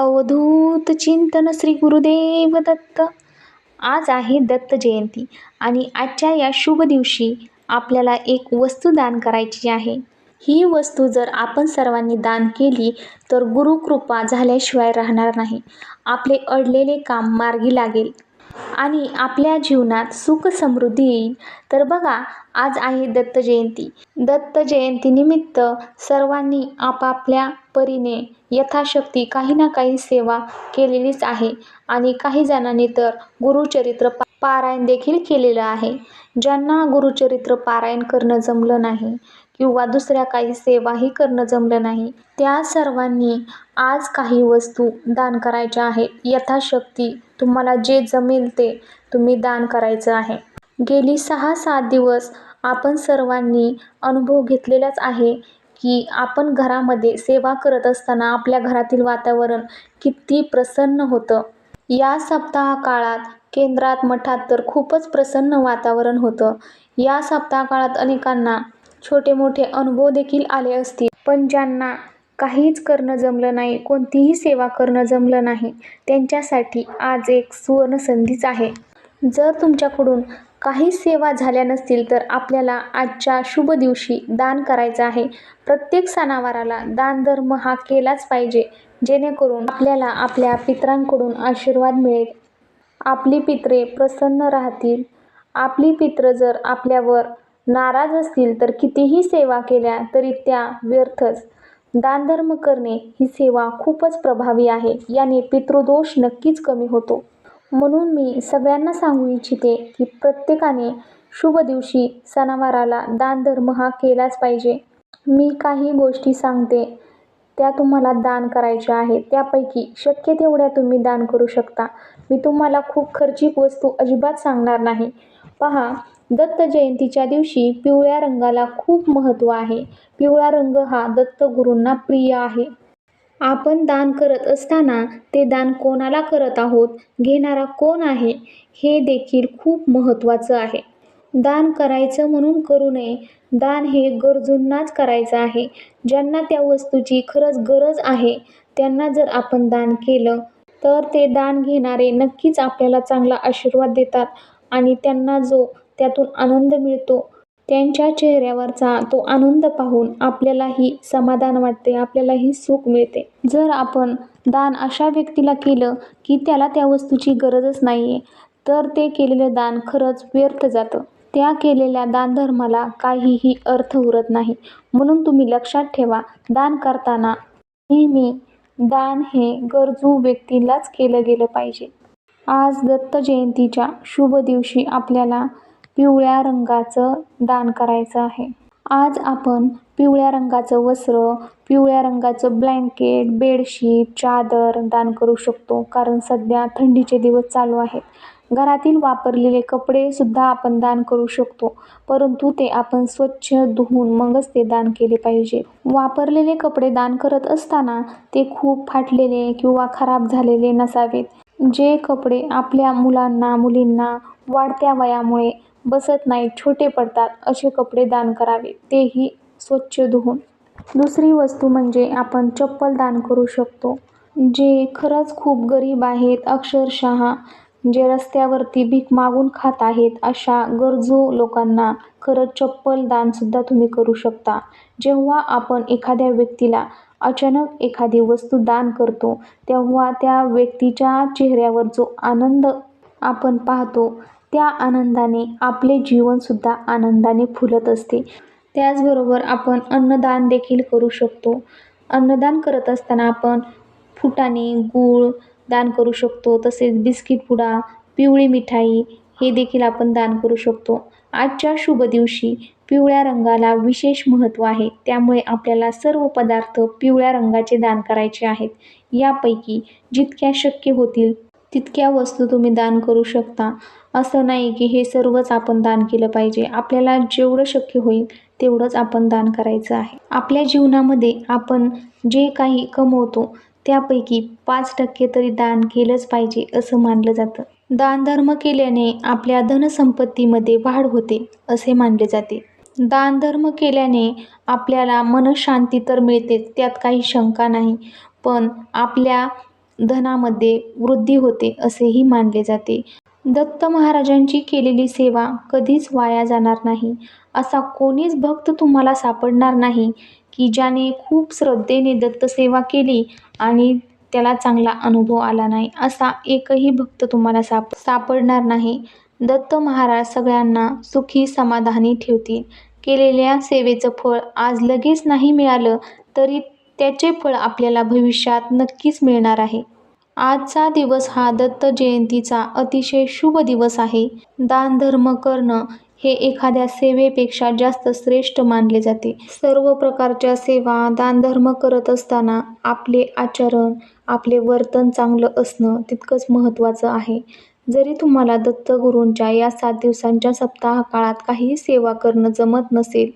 अवधूत चिंतन श्री गुरुदेव दत्त. आज आहे दत्त जयंती आणि आजच्या या शुभ दिवशी आपल्याला एक वस्तू दान करायची आहे. ही वस्तू जर आपण सर्वांनी दान केली तर गुरुकृपा झाल्याशिवाय राहणार नाही. आपले अडलेले काम मार्गी लागेल. आणि आपल्या जीवनात सुख समृद्धी येईल. तर बघा आज आहे दत्त जयंती. दत्त जयंतीनिमित्त सर्वांनी आपापल्या परीने यथाशक्ती काही ना काही सेवा केलेलीच आहे. आणि काही जणांनी तर गुरुचरित्र पा पारायण देखील केलेलं आहे. ज्यांना गुरुचरित्र पारायण करणं जमलं नाही किंवा दुसऱ्या काही सेवाही करणं जमलं नाही त्या सर्वांनी आज काही वस्तू दान करायच्या आहेत. यथाशक्ती तुम्हाला जे जमेल ते तुम्ही दान करायचं आहे. गेली सहा सात दिवस आपण सर्वांनी अनुभव घेतलेलाच आहे की आपण घरामध्ये सेवा करत असताना आपल्या घरातील वातावरण किती प्रसन्न होतं. या सप्ताह काळात केंद्रात मठात तर खूपच प्रसन्न वातावरण होतं. या सप्ताह काळात अनेकांना छोटे मोठे अनुभव देखील आले असतील. पण ज्यांना काहीच करणं जमलं नाही कोणतीही सेवा करणं जमलं नाही. त्यांच्यासाठी आज एक सुवर्ण संधीच आहे. जर तुमच्याकडून काही सेवा झाल्या नसतील तर आपल्याला आजच्या शुभ दिवशी दान करायचं आहे. प्रत्येक सणावाराला दानधर्म हा केलाच पाहिजे जेणेकरून आपल्याला आपल्या पित्रांकडून आशीर्वाद मिळेल. आपली पितरे प्रसन्न राहतील. आपली पित्र जर आपल्यावर नाराज असतील तर कितीही सेवा केल्या तरी त्या व्यर्थच. दानधर्म करणे ही सेवा खूपच प्रभावी आहे. याने पितृदोष नक्कीच कमी होतो. म्हणून मी सगळ्यांना सांगू इच्छिते की प्रत्येकाने शुभ दिवशी सणावाराला दानधर्म हा केलाच पाहिजे. मी काही गोष्टी सांगते. त्या तुम्हाला दान करायच्या आहेत. त्यापैकी शक्य तेवढ्या तुम्ही दान करू शकता. मी तुम्हाला खूप खर्चिक वस्तू अजिबात सांगणार नाही. पहा दत्त जयंतीच्या दिवशी पिवळ्या रंगाला खूप महत्त्व आहे. पिवळा रंग हा दत्तगुरूंना प्रिय आहे. आपण दान करत असताना ते दान कोणाला करत आहोत? घेणारा कोण आहे? हे देखील खूप महत्त्वाचं आहे. दान करायचं म्हणून करू नये. दान हे गरजूंनाच करायचं आहे. ज्यांना त्या वस्तूची खरंच गरज आहे त्यांना जर आपण दान केलं तर ते दान घेणारे नक्कीच आपल्याला चांगला आशीर्वाद देतात आणि त्यांना जो त्यातून आनंद मिळतो त्यांच्या चेहऱ्यावरचा तो आनंद पाहून आपल्यालाही समाधान वाटते आपल्यालाही सुख मिळते. जर आपण दान अशा व्यक्तीला केलं की त्याला त्या वस्तूची गरजच नाही आहे तर ते केलेलं दान खरंच व्यर्थ जातं. त्या केलेल्या दानधर्माला काहीही अर्थ उरत नाही. म्हणून तुम्ही लक्षात ठेवा दान करताना नेहमी दान हे गरजू व्यक्तीलाच केलं गेलं पाहिजे. आज दत्त जयंतीच्या शुभ दिवशी आपल्याला पिवळ्या रंगाचं दान करायचं आहे. आज आपण पिवळ्या रंगाचं वस्त्र पिवळ्या रंगाचं ब्लँकेट बेडशीट चादर दान करू शकतो कारण सध्या थंडीचे दिवस चालू आहेत. घरातील वापरलेले कपडेसुद्धा आपण दान करू शकतो. परंतु ते आपण स्वच्छ धुवून मगच ते दान केले पाहिजे. वापरलेले कपडे दान करत असताना ते खूप फाटलेले किंवा खराब झालेले नसावेत. जे कपडे आपल्या मुलांना मुलींना वाढत्या वयामुळे बसत नाहीत छोटे पडतात असे कपडे दान करावे. तेही स्वच्छ धुवून. दुसरी वस्तू म्हणजे आपण चप्पल दान करू शकतो. जे खरंच खूप गरीब आहेत अक्षरशः जे रस्त्यावरती भीक मागून खात आहेत अशा गरजू लोकांना खरं चप्पल दानसुद्धा तुम्ही करू शकता. जेव्हा आपण एखाद्या व्यक्तीला अचानक एखादी वस्तू दान करतो तेव्हा त्या व्यक्तीच्या चेहऱ्यावर जो आनंद आपण पाहतो त्या आनंदाने आपले जीवनसुद्धा आनंदाने फुलत असते. त्याचबरोबर आपण अन्नदान देखील करू शकतो. अन्नदान करत असताना आपण फुटाणे गूळ दान करू शकतो. तसेच बिस्किट पुडा पिवळी मिठाई हे देखील आपण दान करू शकतो. आजच्या शुभ दिवशी पिवळ्या रंगाला विशेष महत्त्व आहे. त्यामुळे आपल्याला सर्व पदार्थ पिवळ्या रंगाचे दान करायचे आहेत. यापैकी जितक्या शक्य होतील तितक्या वस्तू तुम्ही दान करू शकता. असं नाही की हे सर्वच आपण दान केलं पाहिजे. आपल्याला जेवढं शक्य होईल तेवढंच आपण दान करायचं आहे. आपल्या जीवनामध्ये आपण जे काही कमवतो त्यापैकी पाच टक्के तरी दान केलंच पाहिजे असं मानलं जातं. दानधर्म केल्याने आपल्या धनसंपत्तीमध्ये वाढ होते असे मानले जाते. दानधर्म केल्याने आपल्याला मनशांती तर मिळते त्यात काही शंका नाही पण आपल्या धनामध्ये वृद्धी होते असेही मानले जाते. दत्त महाराजांची केलेली सेवा कधीच वाया जाणार नाही. असा कोणीच भक्त तुम्हाला सापडणार नाही की ज्याने खूप श्रद्धेने दत्तसेवा केली आणि त्याला चांगला अनुभव आला नाही असा एकही भक्त तुम्हाला साप सापडणार नाही. दत्त महाराज सगळ्यांना सुखी समाधानी ठेवतील. केलेल्या सेवेचं फळ आज लगेच नाही मिळालं तरी त्याचे फळ आपल्याला भविष्यात नक्कीच मिळणार आहे. आजचा दिवस हा दत्त जयंतीचा अतिशय शुभ दिवस आहे. दान धर्म करणं हे एखाद्या सेवेपेक्षा जास्त श्रेष्ठ मानले जाते. सर्व प्रकारच्या सेवा दानधर्म करत असताना आपले आचरण आपले वर्तन चांगलं असणं तितकंच महत्त्वाचं आहे. जरी तुम्हाला दत्तगुरूंच्या या सात दिवसांच्या सप्ताह काळात काही सेवा करणं जमत नसेल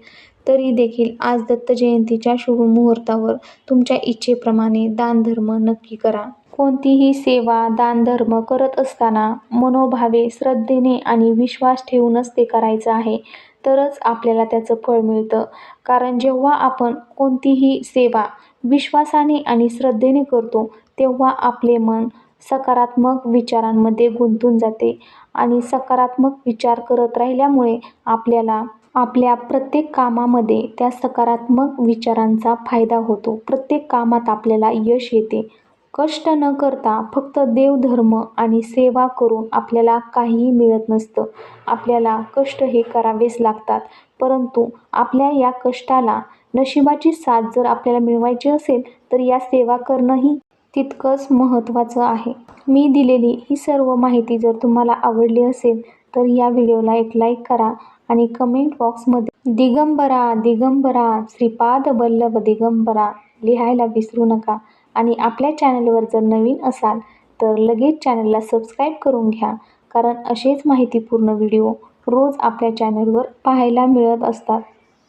तरी देखील आज दत्त जयंतीच्या शुभ मुहूर्तावर तुमच्या इच्छेप्रमाणे दानधर्म नक्की करा. कोणतीही सेवा दानधर्म करत असताना मनोभावे श्रद्धेने आणि विश्वास ठेवूनच ते करायचं आहे तरच आपल्याला त्याचं फळ मिळतं. कारण जेव्हा आपण कोणतीही सेवा विश्वासाने आणि श्रद्धेने करतो तेव्हा आपले मन सकारात्मक विचारांमध्ये गुंतून जाते आणि सकारात्मक विचार करत राहिल्यामुळे आपल्याला आपल्या प्रत्येक कामामध्ये त्या सकारात्मक विचारांचा फायदा होतो. प्रत्येक कामात आपल्याला यश येते. कष्ट न करता फक्त देवधर्म आणि सेवा करून आपल्याला काहीही मिळत नसतं. आपल्याला कष्ट हे करावेच लागतात. परंतु आपल्या या कष्टाला नशिबाची साथ जर आपल्याला मिळवायची असेल तर या सेवा करणंही तितकंच महत्त्वाचं आहे. मी दिलेली ही सर्व माहिती जर तुम्हाला आवडली असेल तर या व्हिडिओला एक लाईक करा आणि कमेंट बॉक्समध्ये दिगंबरा दिगंबरा श्रीपाद वल्लभ दिगंबरा लिहायला विसरू नका. आणि आपल्या चॅनलवर जर नवीन असाल तर लगेच चॅनलला सबस्क्राईब करून घ्या. कारण असेच माहितीपूर्ण व्हिडिओ रोज आपल्या चॅनलवर पाहायला मिळत असतात.